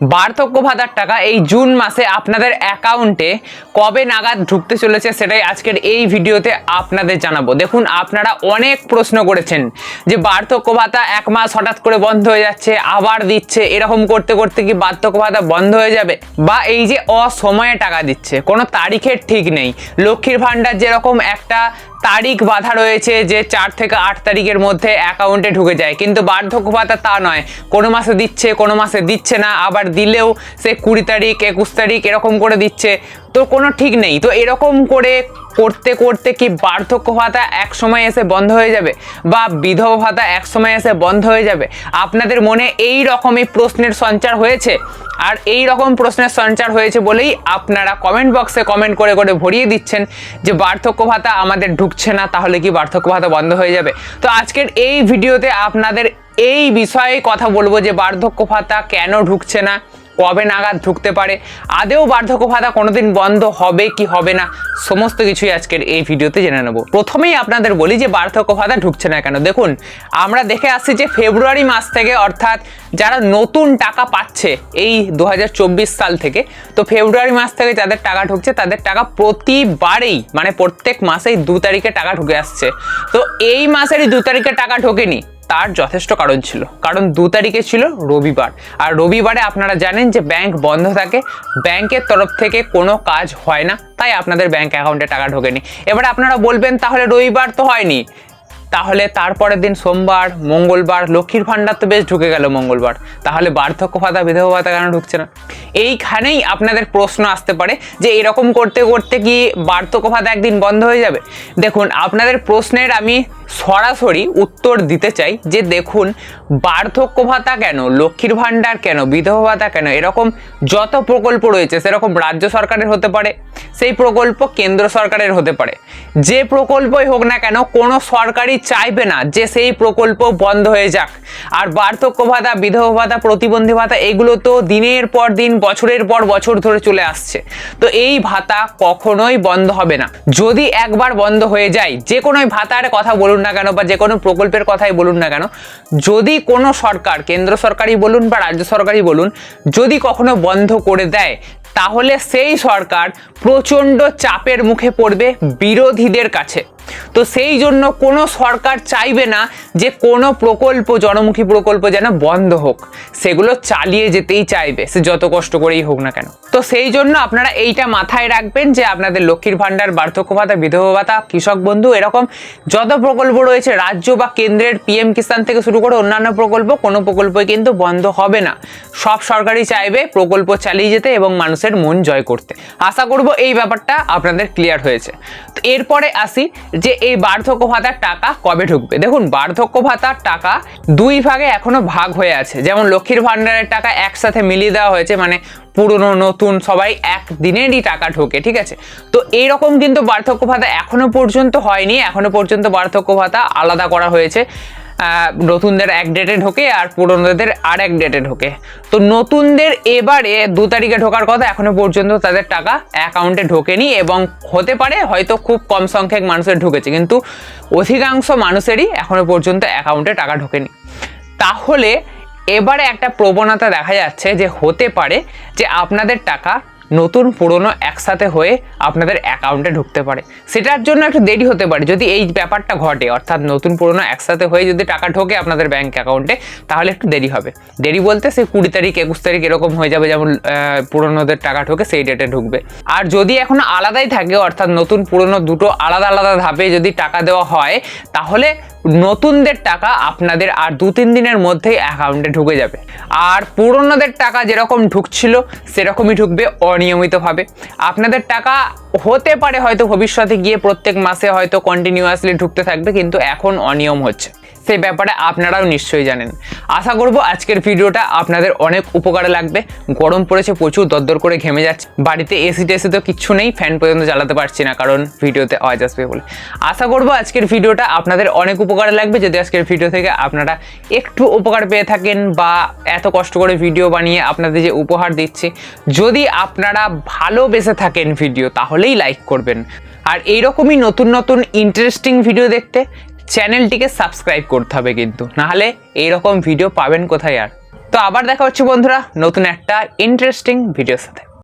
বার্ধক্য ভাতার টাকা এই জুন মাসে আপনাদের অ্যাকাউন্টে কবে নাগাদ ঢুকতে চলেছে সেটাই আজকের এই ভিডিওতে আপনাদের জানাব। দেখুন, আপনারা অনেক প্রশ্ন করেছেন যে বার্ধক্য ভাতা এক মাস হঠাৎ করে বন্ধ হয়ে যাচ্ছে, আবার দিচ্ছে, এরকম করতে করতে কি বার্ধক্য ভাতা বন্ধ হয়ে যাবে? বা এই যে অসময়ে টাকা দিচ্ছে, কোনো তারিখের ঠিক নেই। লক্ষ্মীর ভাণ্ডার যেরকম একটা তারিখ বাধা রয়েছে যে চার থেকে আট তারিখের মধ্যে অ্যাকাউন্টে ঢুকে যায়, কিন্তু বার্ধক্য ভাতা তা নয়। কোনো মাসে দিচ্ছে, কোনো মাসে দিচ্ছে না, আবার দিলেও সে কুড়ি তারিখ, একুশ তারিখ এরকম করে দিচ্ছে। তো কোনো ঠিক নেই। তো এরকম করে করতে করতে কি বার্ধক্য ভাতা এক সময় এসে বন্ধ হয়ে যাবে? বা বিধবা ভাতা এক সময় এসে বন্ধ হয়ে যাবে? আপনাদের মনে এই রকমই প্রশ্নের সঞ্চার হয়েছে? আর এই রকম প্রশ্নের সঞ্চার হয়েছে বলেই আপনারা কমেন্ট বক্সে কমেন্ট করে করে ভরিয়ে দিচ্ছেন যে বার্ধক্য ভাতা আমাদের ঢুকছে না, তাহলে কি বার্ধক্য ভাতা বন্ধ হয়ে যাবে? তো আজকের এই ভিডিওতে আপনাদের এই বিষয়ে কথা বলব যে বার্ধক্য ভাতা কেন ঢুকছে না, কবে নাগাদ ঢুকতে পারে, আদেও বার্ধক্য ভাতা কোনোদিন বন্ধ হবে কি হবে না, সমস্ত কিছুই আজকের এই ভিডিওতে জেনে নেব। প্রথমেই আপনাদের বলি যে বার্ধক্য ভাতা ঢুকছে না কেন। দেখুন, আমরা দেখে আসছি যে ফেব্রুয়ারি মাস থেকে অর্থাৎ যারা নতুন টাকা পাচ্ছে এই দু হাজার চব্বিশ সাল থেকে, তো ফেব্রুয়ারি মাস থেকে যাদের টাকা ঢুকছে, তাদের টাকা প্রতিবারেই মানে প্রত্যেক মাসেই দু তারিখে টাকা ঢুকে আসছে। তো এই মাসেরই দু তারিখে টাকা ঢোকেনি। তার যথেষ্ট কারণ ছিল। কারণ দু তারিখে ছিল রবিবার। আর রবিবারে আপনারা জানেন যে ব্যাংক বন্ধ থাকে। ব্যাংকের তরফ থেকে কোনো কাজ হয় না, তাই আপনাদের ব্যাংক অ্যাকাউন্টে টাকা ঢোকেনি। এবার আপনারা বলবেন, তাহলে রবিবার তো হয়নি। তাহলে তারপরের দিন সোমবার, মঙ্গলবার, লক্ষ্মীর ভাণ্ডার তো বেশ ঢুকে গেল মঙ্গলবার। তাহলে বার্ধক্য ভাতা, বিধবা ভাতা কেন ঢুকছে না? এইখানেই আপনাদের প্রশ্ন আসতে পারে যে এরকম করতে করতে কি বার্ধক্য ভাতা একদিন বন্ধ হয়ে যাবে? দেখুন, আপনাদের প্রশ্নের আমি সরাসরি উত্তর দিতে চাই যে দেখুন, বার্ধক্য ভাতা কেন, লক্ষ্মীর ভাণ্ডার কেন, বিধবা ভাতা কেন, এরকম যত প্রকল্প রয়েছে, সেরকম রাজ্য সরকারের হতে পারে, সেই প্রকল্প কেন্দ্র সরকারের হতে পারে। যে প্রকল্পই হোক না কেন, কোনো সরকারই চাইবে না যে সেই প্রকল্প বন্ধ হয়ে যাক। আর বার্ধক্য ভাতা, বিধবা ভাতা, প্রতিবন্ধী ভাতা, এগুলো তো দিনের পর দিন, বছরের পর বছর ধরে চলে আসছে। তো এই ভাতা কখনোই বন্ধ হবে না। যদি একবার বন্ধ হয়ে যায়, যে কোনো ভাতার কথা বলুন না কেন বা যে কোনো প্রকল্পের কথাই বলুন না কেন, যদি কোনো সরকার, কেন্দ্র সরকারই বলুন বা রাজ্য সরকারই বলুন, যদি কখনো বন্ধ করে দেয়, তাহলে সেই সরকার প্রচণ্ড চাপের মুখে পড়বে বিরোধীদের কাছে। তো সেই জন্য কোনো সরকার চাইবে না যে কোনো প্রকল্প, জনমুখী প্রকল্প যেন বন্ধ হোক। সেগুলো চালিয়ে যেতেই চাইবে, সে যত কষ্ট করেই হোক না কেন। তো সেই জন্য আপনারা এইটা মাথায় রাখবেন যে আপনাদের লক্ষ্মীর ভাণ্ডার, বার্ধক্য ভাতা, বিধবা ভাতা, কৃষক বন্ধু, এরকম যত প্রকল্প রয়েছে, রাজ্য বা কেন্দ্রের পিএম কিষাণ থেকে শুরু করে অন্যান্য প্রকল্প, কোনো প্রকল্পই কিন্তু বন্ধ হবে না। সব সরকারই চাইবে প্রকল্প চালিয়ে যেতে এবং মানুষের মন জয় করতে। আশা করব এই ব্যাপারটা আপনাদের ক্লিয়ার হয়েছে। তো এরপরে আসি যে এই বার্ধক্য ভাতার টাকা কবে ঢুকবে? দেখুন, বার্ধক্য ভাতার টাকা দুই ভাগে এখনও ভাগ হয়ে আছে। যেমন লক্ষ্মীর ভাণ্ডারের টাকা একসাথে মিলিয়ে দেওয়া হয়েছে মানে পুরনো, নতুন, সবাই এক দিনেরই টাকা ঢোকে, ঠিক আছে? তো এইরকম কিন্তু বার্ধক্য ভাতা এখনও পর্যন্ত হয়নি। এখনও পর্যন্ত বার্ধক্য ভাতা আলাদা করা হয়েছে। নতুনদের এক ডেটে ঢোকে আর পুরনোদের আর এক ডেটে ঢোকে। তো নতুনদের এবারে দু তারিখে ঢোকার কথা এখনও পর্যন্ত তাদের টাকা অ্যাকাউন্টে ঢোকেনি এবং হতে পারে হয়তো খুব কম সংখ্যক মানুষের ঢুকেছে, কিন্তু অধিকাংশ মানুষেরই এখনও পর্যন্ত অ্যাকাউন্টে টাকা ঢোকেনি। তাহলে এবারে একটা প্রবণতা দেখা যাচ্ছে যে হতে পারে যে আপনাদের টাকা নতুন পুরনো একসাথে হয়ে আপনাদের অ্যাকাউন্টে ঢুকতে পারে। সেটার জন্য একটু দেরি হতে পারে, যদি এই ব্যাপারটা ঘটে, অর্থাৎ নতুন পুরনো একসাথে হয়ে যদি টাকা ঢোকে আপনাদের ব্যাঙ্ক অ্যাকাউন্টে তাহলে একটু দেরি হবে। দেরি বলতে সেই কুড়ি তারিখ, একুশ তারিখ এরকম হয়ে যাবে যেমন পুরনোদের টাকা ঢোকে সেই ডেটে ঢুকবে। আর যদি এখন আলাদাই থাকে, অর্থাৎ নতুন পুরনো দুটো আলাদা আলাদা ধাপে যদি টাকা দেওয়া হয়, তাহলে নতুনদের টাকা আপনাদের আর দু তিন দিনের মধ্যেই অ্যাকাউন্টে ঢুকে যাবে। আর পুরনোদের টাকা যেরকম ঢুকছিল, সেরকমই ঢুকবে অনিয়মিতভাবে। আপনাদের টাকা হতে পারে হয়তো ভবিষ্যতে গিয়ে প্রত্যেক মাসে হয়তো কন্টিনিউয়াসলি ঢুকতে থাকবে, কিন্তু এখন অনিয়ম হচ্ছে। সেই ব্যাপারে আপনারাও নিশ্চয়ই জানেন। আশা করব আজকের ভিডিওটা আপনাদের অনেক উপকারে লাগবে। গরম পড়েছে, প্রচুর দরদর করে ঘেমে যাচ্ছে। বাড়িতে এসি টেসি তো কিচ্ছু নেই ফ্যান পর্যন্ত চালাতে পারছি না, কারণ ভিডিওতে আওয়াজ আসবে বলে। আশা করব আজকের ভিডিওটা আপনাদের অনেক উপকারে লাগবে। যদি আজকের ভিডিও থেকে আপনারা একটু উপকার পেয়ে থাকেন বা এত কষ্ট করে ভিডিও বানিয়ে আপনাদের যে উপহার দিচ্ছি, যদি আপনারা ভালোবেসে থাকেন ভিডিও, তাহলেই লাইক করবেন। আর এইরকমই নতুন নতুন ইন্টারেস্টিং ভিডিও দেখতে চ্যানেলটিকে সাবস্ক্রাইব করতে হবে কিন্তু, নাহলে এইরকম ভিডিও পাবেন কোথায় আর? তো আবার দেখা হচ্ছে বন্ধুরা নতুন একটা ইন্টারেস্টিং ভিডিওর সাথে।